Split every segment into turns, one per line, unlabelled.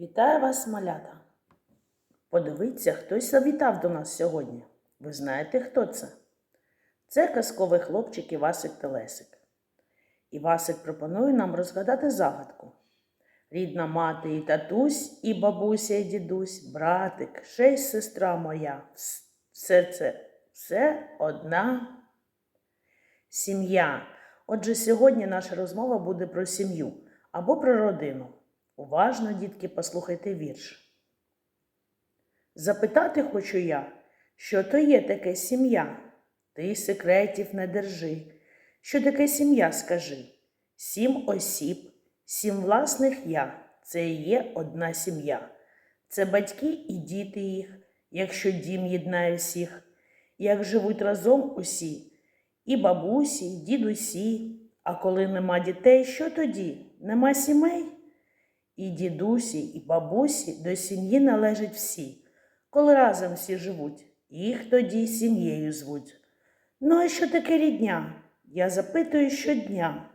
Вітаю вас, малята! Подивіться, хтось завітав до нас сьогодні. Ви знаєте, хто це? Це казковий хлопчик Івасик Телесик. Івасик пропонує нам розгадати загадку. Рідна мати і татусь, і бабуся, і дідусь, братик, й сестра моя. Все це все одна сім'я. Отже, сьогодні наша розмова буде про сім'ю або про родину. Уважно, дітки, послухайте вірш. Запитати хочу я, що то є таке сім'я? Ти секретів не держи. Що таке сім'я, скажи? Сім осіб, сім власних я. Це є одна сім'я. Це батьки і діти їх, якщо дім єднає всіх, як живуть разом усі, і бабусі, і дідусі. А коли нема дітей, що тоді? Нема сімей? І дідусі, і бабусі до сім'ї належать всі. Коли разом всі живуть, їх тоді сім'єю звуть. Ну, а що таке рідня? Я запитую щодня.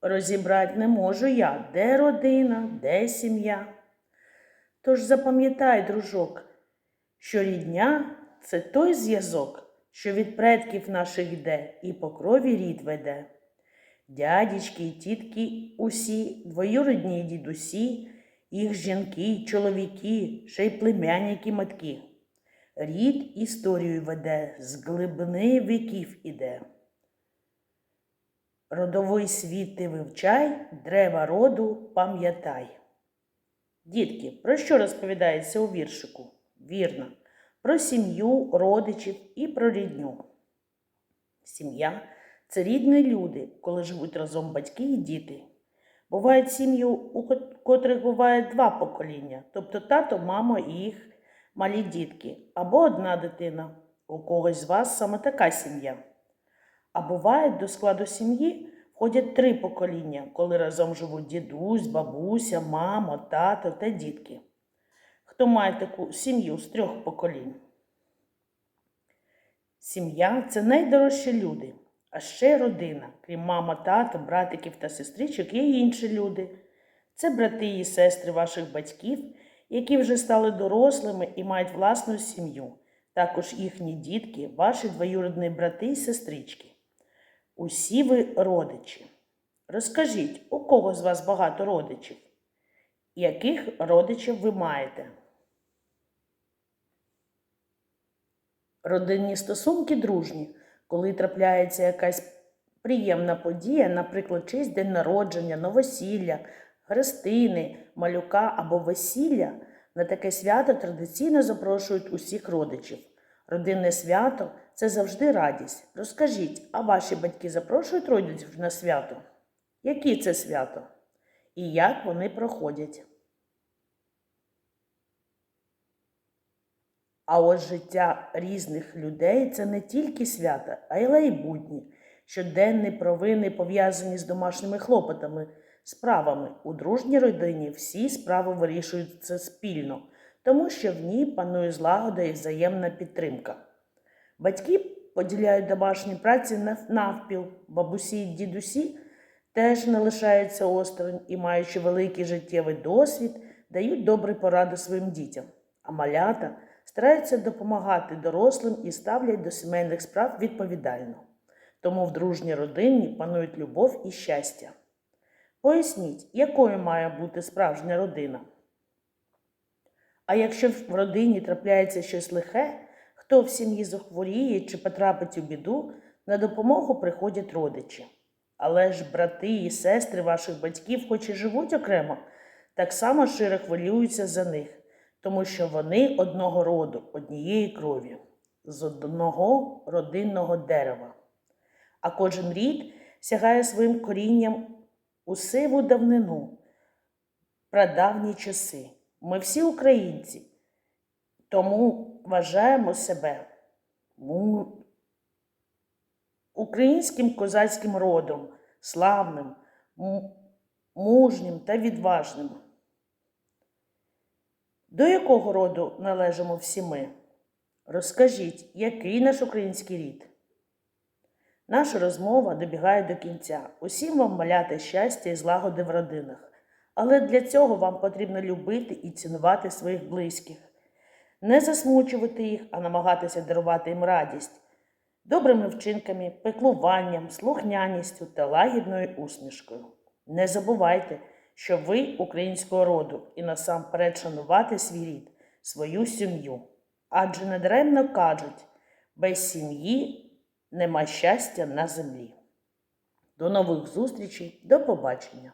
Розібрати не можу я, де родина, де сім'я. Тож запам'ятай, дружок, що рідня це той зв'язок, що від предків наших йде і по крові рід веде. Дядічки й тітки усі, двоюрідні й дідусі, їх жінки чоловіки, ще й племянники матки. Рід історію веде, з глибини віків іде. Родовий світ ти вивчай, древа роду пам'ятай. Дітки, про що розповідається у віршику? Вірно, про сім'ю, родичів і про рідню. Сім'я це рідні люди, коли живуть разом батьки і діти. Бувають сім'ї, у котрих буває два покоління, тобто тато, мама і їх малі дітки, або одна дитина. У когось з вас саме така сім'я. А буває, до складу сім'ї входять три покоління, коли разом живуть дідусь, бабуся, мама, тато та дітки. Хто має таку сім'ю з трьох поколінь? Сім'я це найдорожчі люди, а ще родина. Крім мама, тата, братиків та сестричок, є й інші люди. Це брати і сестри ваших батьків, які вже стали дорослими і мають власну сім'ю. Також їхні дітки, ваші двоюрідні брати і сестрички. Усі ви родичі. Розкажіть, у кого з вас багато родичів? Яких родичів ви маєте? Родинні стосунки дружні, коли трапляється якась приємна подія, наприклад, честь день народження, новосілля, хрестини, малюка або весілля, на таке свято традиційно запрошують усіх родичів. Родинне свято це завжди радість. Розкажіть, а ваші батьки запрошують родичів на свято? Які це свято? І як вони проходять? А от життя різних людей це не тільки свята, а й будні, щоденні провини пов'язані з домашніми хлопотами, справами. У дружній родині всі справи вирішуються спільно, тому що в ній панує злагода і взаємна підтримка. Батьки поділяють домашні праці навпіл, бабусі і дідусі теж не лишаються осторонь і, маючи великий життєвий досвід, дають добрі поради своїм дітям. А малята стараються допомагати дорослим і ставлять до сімейних справ відповідально. Тому в дружній родині панують любов і щастя. Поясніть, якою має бути справжня родина? А якщо в родині трапляється щось лихе, хто в сім'ї захворіє чи потрапить у біду, на допомогу приходять родичі. Але ж брати і сестри ваших батьків, хоч і живуть окремо, так само широ хвилюються за них, тому що вони одного роду, однієї крові, з одного родинного дерева. А кожен рід сягає своїм корінням у сиву давнину, прадавні часи. Ми всі українці, тому вважаємо себе українським козацьким родом, славним, мужнім та відважним. До якого роду належимо всі ми? Розкажіть, який наш український рід? Наша розмова добігає до кінця. Усім вам маляти щастя і злагоди в родинах. Але для цього вам потрібно любити і цінувати своїх близьких, не засмучувати їх, а намагатися дарувати їм радість добрими вчинками, пеклуванням, слухняністю та лагідною усмішкою. Не забувайте, що ви українського роду і насамперед шанувати свій рід, свою сім'ю. Адже недаремно кажуть, без сім'ї нема щастя на землі. До нових зустрічей, до побачення!